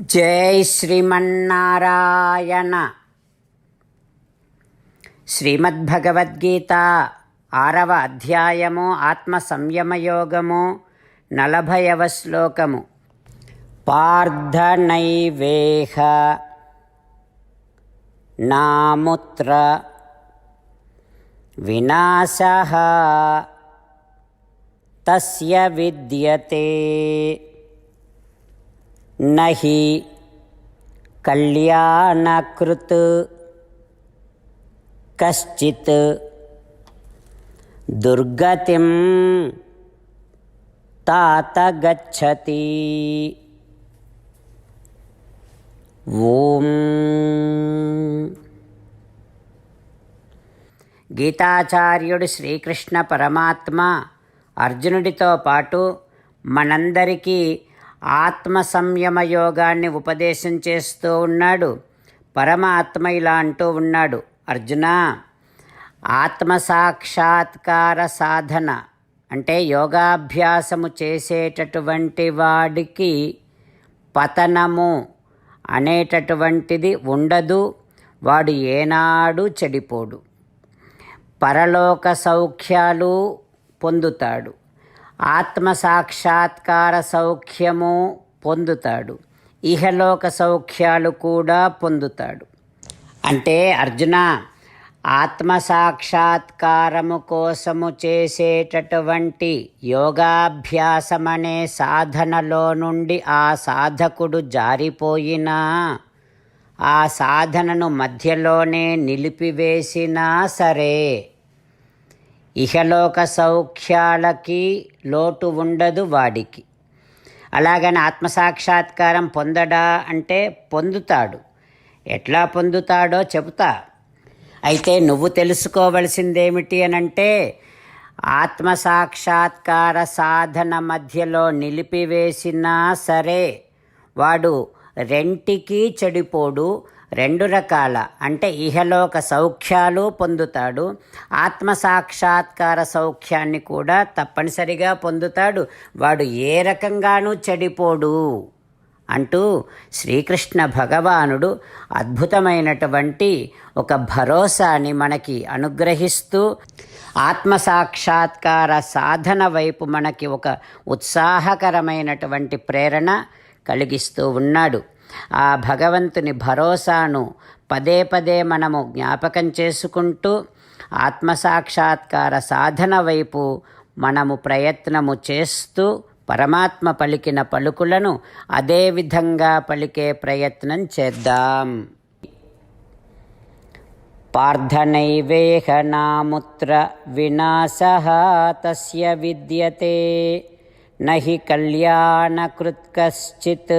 జై శ్రీమన్నారాయణ. శ్రీమద్భగవద్గీత ఆరవ అధ్యాయము ఆత్మ సంయమయోగము నలభైవ శ్లోకము. పార్థనైవేహ నాముత్ర వినాశ తస్య విద్యతే. నహి కళ్యాణకృత్ కశ్చిత్ దుర్గతిం తాత గచ్చతి. ఓం. గీతాచార్యుడు శ్రీకృష్ణ పరమాత్మ అర్జునుడితో పాటు మనందరికీ ఆత్మ సంయమ యోగాన్ని ఉపదేశం చేస్తూ ఉన్నాడు. పరమాత్మ ఇలా అంటూ ఉన్నాడు. అర్జున ఆత్మ సాక్షాత్కార సాధన అంటే యోగాభ్యాసము చేసేటటువంటి వాడికి పతనము అనేటటువంటిది ఉండదు. వాడు ఏనాడు చెడిపోడు. పరలోక సౌఖ్యాలు పొందుతాడు. ఆత్మ సాక్షాత్కార సౌఖ్యము పొందుతాడు. ఇహలోక సౌఖ్యాలు కూడా పొందుతాడు. అంటే అర్జున ఆత్మ సాక్షాత్కారము కోసము చేసేటటువంటి యోగాభ్యాసమనే సాధనలో నుండి ఆ సాధకుడు జారిపోయినా ఆ సాధనను మధ్యలోనే నిలిపివేసినా సరే ఇహలోక సౌఖ్యాలకి లోటు ఉండదు వాడికి. అలాగని ఆత్మసాక్షాత్కారం పొందడా అంటే పొందుతాడు. ఎట్లా పొందుతాడో చెబుతా. అయితే నువ్వు తెలుసుకోవలసిందేమిటి అనంటే ఆత్మసాక్షాత్కార సాధన మధ్యలో నిలిపివేసినా సరే వాడు రెంటికి చెడిపోడు రెండు రకాల. అంటే ఇహలోక సౌఖ్యాలు పొందుతాడు. ఆత్మ సాక్షాత్కార సౌఖ్యాన్ని కూడా తప్పనిసరిగా పొందుతాడు. వాడు ఏ రకంగానూ చెడిపోడు అంటూ శ్రీకృష్ణ భగవానుడు అద్భుతమైనటువంటి ఒక భరోసాని మనకి అనుగ్రహిస్తూ ఆత్మసాక్షాత్కార సాధన వైపు మనకి ఒక ఉత్సాహకరమైనటువంటి ప్రేరణ కలిగిస్తూ ఉన్నాడు. ఆ భగవంతుని భరోసాను పదే పదే మనము జ్ఞాపకం చేసుకుంటూ ఆత్మసాక్షాత్కార సాధన వైపు మనము ప్రయత్నము చేస్తూ పరమాత్మ పలికిన పలుకులను అదే విధంగా పలికే ప్రయత్నం చేద్దాం. పార్థనైవేహ నాముత్ర వినాశ తస్య విద్యతే నహి కళ్యాణకృత్ కశ్చిత్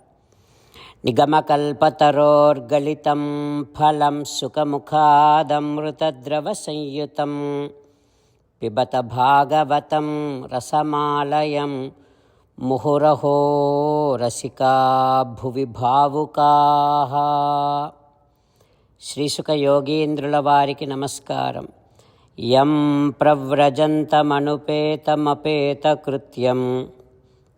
నిగమకల్పతరోర్గలితం ఫలం సుఖముఖాదమృతద్రవసంయుతం పిబత భాగవతం రసమాలయం ముహురహో రసికా భువి భావుకా. శ్రీసుఖ యోగీంద్రుల వారికి నమస్కారం. యం ప్రవ్రజంతమనుపేతమపేతకృత్యం.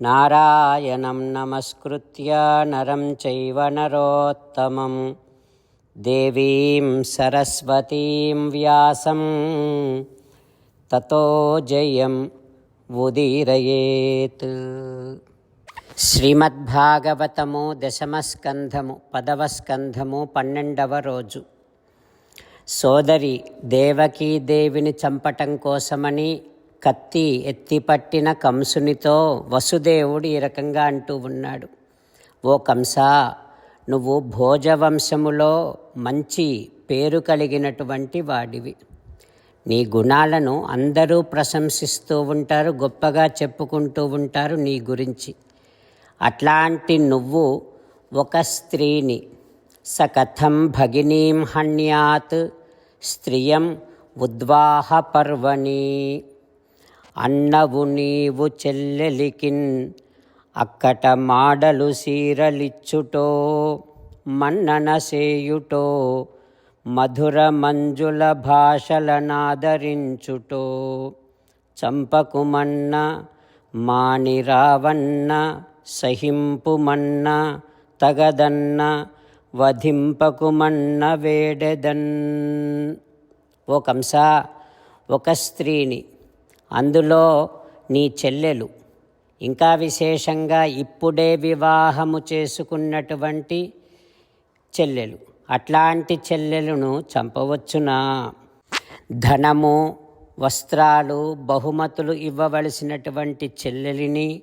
నారాయణం నమస్కృత్య నరం చైవ నరోత్తమం. దేవీం సరస్వతీం వ్యాసం. తతో జయం ఉదీరయేత్. శ్రీమద్భాగవతము దశమస్కంధము పదవస్కంధము పన్నెండవ రోజు. సోదరి దేవకీదేవిని చంపటం కోసమని కత్తి ఎత్తిపట్టిన కంసునితో వసుదేవుడు ఈ రకంగా అంటూ ఉన్నాడు. ఓ కంస నువ్వు భోజవంశములో మంచి పేరు కలిగినటువంటి వాడివి. నీ గుణాలను అందరూ ప్రశంసిస్తూ ఉంటారు గొప్పగా చెప్పుకుంటూ ఉంటారు నీ గురించి. అట్లాంటి నువ్వు ఒక స్త్రీని. సకథం భగినీం హణ్యాత్ స్త్రియం ఉద్వాహ పర్వణి. అన్నవు నీవు చెల్లెలికిన్ అక్కట మాడలు సీరలిచ్చుటో మన్నన సేయుటో మధుర మంజుల భాషలనాదరించుటో. చంపకుమన్న మానిరావన్న సహింపుమన్న తగదన్న వధింపకుమన్న వేడెదన్. ఓ కంస ఒక స్త్రీని అందులో నీ చెల్లెలు. ఇంకా విశేషంగా ఇప్పుడే వివాహము చేసుకున్నటువంటి చెల్లెలు. అట్లాంటి చెల్లెలను చంపవచ్చునా? ధనము వస్త్రాలు బహుమతులు ఇవ్వవలసినటువంటి చెల్లెలిని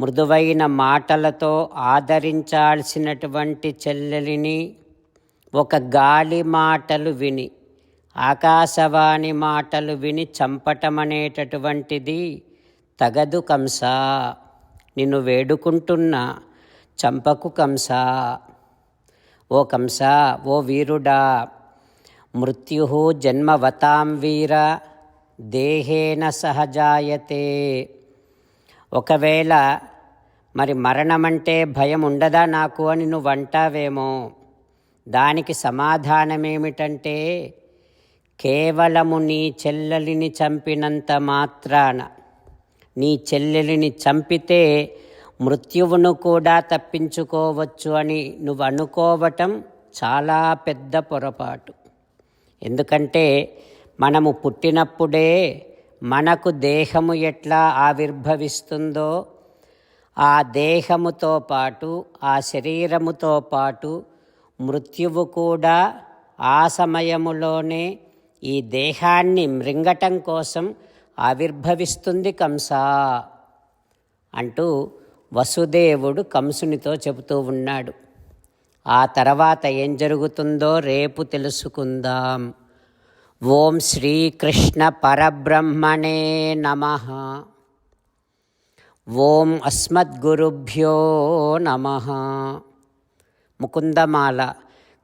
మృదువైన మాటలతో ఆదరించాల్సినటువంటి చెల్లెలిని ఒక గాలి మాటలు విని ఆకాశవాణి మాటలు విని చంపటమనేటటువంటిది తగదు కంస. నిన్ను వేడుకుంటున్నా చంపకు కంస. ఓ కంస ఓ వీరుడా మృత్యు జన్మవతాం వీర దేహేన సహజాయతే. ఒకవేళ మరి మరణమంటే భయం ఉండదా నాకు అని నువ్వు అంటావేమో దానికి సమాధానమేమిటంటే కేవలము నీ చెల్లెలిని చంపినంత మాత్రాన నీ చెల్లెలిని చంపితే మృత్యువును కూడా తప్పించుకోవచ్చు అని నువ్వు అనుకోవటం చాలా పెద్ద పొరపాటు. ఎందుకంటే మనము పుట్టినప్పుడే మనకు దేహము ఎట్లా ఆవిర్భవిస్తుందో ఆ దేహముతో పాటు ఆ శరీరముతో పాటు మృత్యువు కూడా ఆ సమయములోనే ఈ దేహాన్ని మృంగటం కోసం ఆవిర్భవిస్తుంది కంస అంటూ వసుదేవుడు కంసునితో చెబుతూ ఉన్నాడు. ఆ తర్వాత ఏం జరుగుతుందో రేపు తెలుసుకుందాం. ఓం శ్రీకృష్ణ పరబ్రహ్మణే నమ. ఓం అస్మద్గురుభ్యో నమ. ముకుందమాల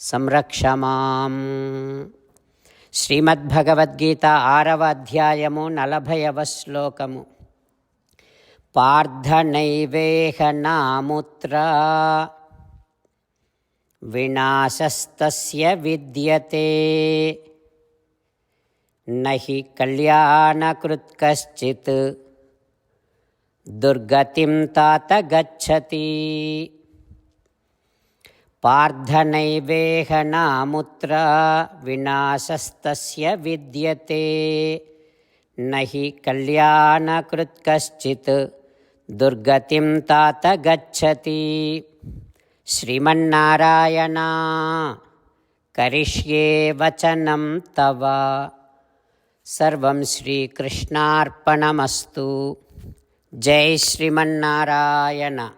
సంరక్ష మాం. శ్రీమద్భగవద్గీత ఆరవ అధ్యాయము నలభైవ శ్లోకము. పార్థనైవేహ నాముత్ర. వినాశస్తస్య విద్యతే. నహి కళ్యాణకృత్ కశ్చిత్ దుర్గతిం తాత గచ్చతి. పార్థనైవేహ నాముత్ర వినాశస్తస్య విద్యతే. నహి కళ్యాణకృత్ కశ్చిత్ దుర్గతిం తాత గచ్చతి. శ్రీమన్నారాయణ కరిష్యే వచనం తవ. సర్వం శ్రీకృష్ణార్పణమస్తు. జై శ్రీమన్నారాయణ.